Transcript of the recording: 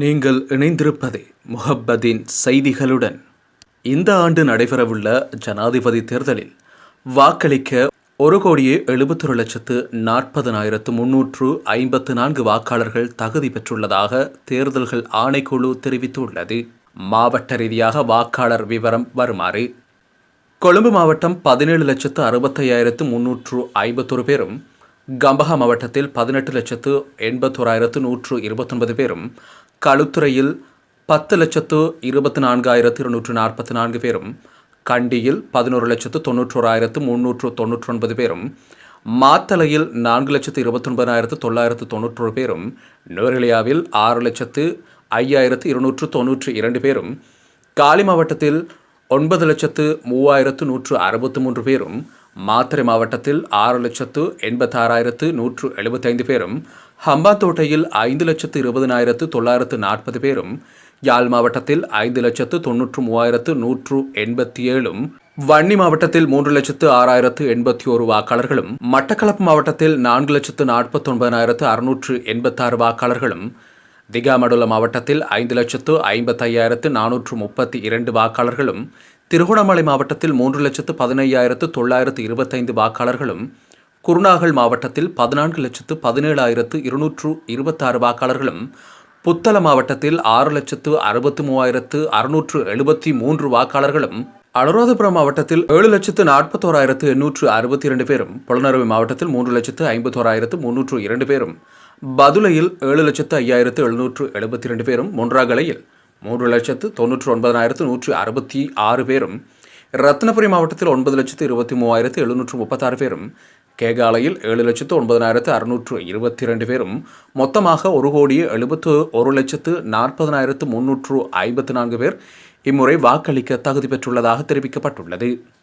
நீங்கள் இணைந்திருப்பது முஹப்பதின் செய்திகளுடன். இந்த ஆண்டு நடைபெறவுள்ள ஜனாதிபதி தேர்தலில் வாக்களிக்க ஒரு கோடியே எழுபத்தொரு லட்சத்து நாற்பதனாயிரத்து முன்னூற்று ஐம்பத்து நான்கு வாக்காளர்கள் தகுதி பெற்றுள்ளதாக தேர்தல்கள் ஆணைக்குழு தெரிவித்துள்ளது. மாவட்ட ரீதியாக வாக்காளர் விவரம் வருமாறு. கொழும்பு மாவட்டம் பதினேழு லட்சத்து அறுபத்தையாயிரத்து முன்னூற்று ஐம்பத்தொரு பேரும் கம்பஹா மாவட்டத்தில் பதினெட்டு லட்சத்து எண்பத்தோராயிரத்து நூற்று இருபத்தொன்பது பேரும் களுத்துறையில் பத்து லட்சத்து இருபத்தி நான்காயிரத்து இருநூற்று நாற்பத்தி நான்கு பேரும் கண்டியில் பதினோரு லட்சத்து தொன்னூற்றோராயிரத்து முன்னூற்று தொண்ணூற்றொன்பது பேரும் மாத்தலையில் நான்கு லட்சத்து இருபத்தொன்பதாயிரத்து தொள்ளாயிரத்து தொண்ணூற்றொரு பேரும் நுவரெலியாவில் ஆறு லட்சத்து ஐயாயிரத்து இருநூற்று தொன்னூற்று இரண்டு பேரும் காலி மாவட்டத்தில் ஒன்பது லட்சத்து மூவாயிரத்து நூற்று அறுபத்து மூன்று பேரும் மாத்திரை மாவட்டத்தில் ஆறு லட்சத்து எண்பத்தாறாயிரத்து நூற்று எழுபத்தைந்து பேரும் ஹம்பாந்தோட்டையில் ஐந்து லட்சத்து இருபதனாயிரத்து தொள்ளாயிரத்து நாற்பது பேரும் யாழ் மாவட்டத்தில் ஐந்து லட்சத்து தொன்னூற்று மூவாயிரத்து நூற்று எண்பத்தி ஏழும் வன்னி மாவட்டத்தில் மூன்று லட்சத்து ஆறாயிரத்து எண்பத்தி ஓரு வாக்காளர்களும் மட்டக்களப்பு மாவட்டத்தில் நான்கு லட்சத்து நாற்பத்தொன்பதாயிரத்து அறுநூற்று எண்பத்தாறு வாக்காளர்களும் திகாமடுல மாவட்டத்தில் ஐந்து லட்சத்து ஐம்பத்தையாயிரத்து நானூற்று முப்பத்தி இரண்டு வாக்காளர்களும் திருகோணமலை மாவட்டத்தில் மூன்று லட்சத்து பதினையாயிரத்து தொள்ளாயிரத்து இருபத்தைந்து வாக்காளர்களும் குருநாகல் மாவட்டத்தில் பதினான்கு லட்சத்து பதினேழாயிரத்து இருநூற்று இருபத்தாறு வாக்காளர்களும் புத்தள மாவட்டத்தில் ஆறு லட்சத்து அறுபத்து மூவாயிரத்து அறுநூற்று எழுபத்தி மூன்று வாக்காளர்களும் அனுராதபுரம் மாவட்டத்தில் ஏழு லட்சத்து நாற்பத்தோராயிரத்து எண்ணூற்று அறுபத்தி இரண்டு பேரும் புலனறுவை மாவட்டத்தில் மூன்று லட்சத்து ஐம்பத்தோராயிரத்து முன்னூற்று இரண்டு பேரும் பதுளையில் ஏழு லட்சத்து ஐயாயிரத்து எழுநூற்று எழுபத்தி இரண்டு பேரும் மொன்றாகலையில் மூன்று லட்சத்து தொன்னூற்றி ஒன்பதாயிரத்து நூற்றி அறுபத்தி ஆறு பேரும் ரத்னபுரி மாவட்டத்தில் ஒன்பது லட்சத்து இருபத்தி மூவாயிரத்து எழுநூற்று முப்பத்தாறு பேரும் கேகாலையில் ஏழு லட்சத்து ஒன்பதனாயிரத்து அறுநூற்று இருபத்தி ரெண்டு பேரும் மொத்தமாக ஒரு கோடியே எழுபத்து ஒரு லட்சத்து நாற்பதனாயிரத்து முன்னூற்று ஐம்பத்து நான்கு பேர் இம்முறை வாக்களிக்க தகுதி பெற்றுள்ளதாக தெரிவிக்கப்பட்டுள்ளது.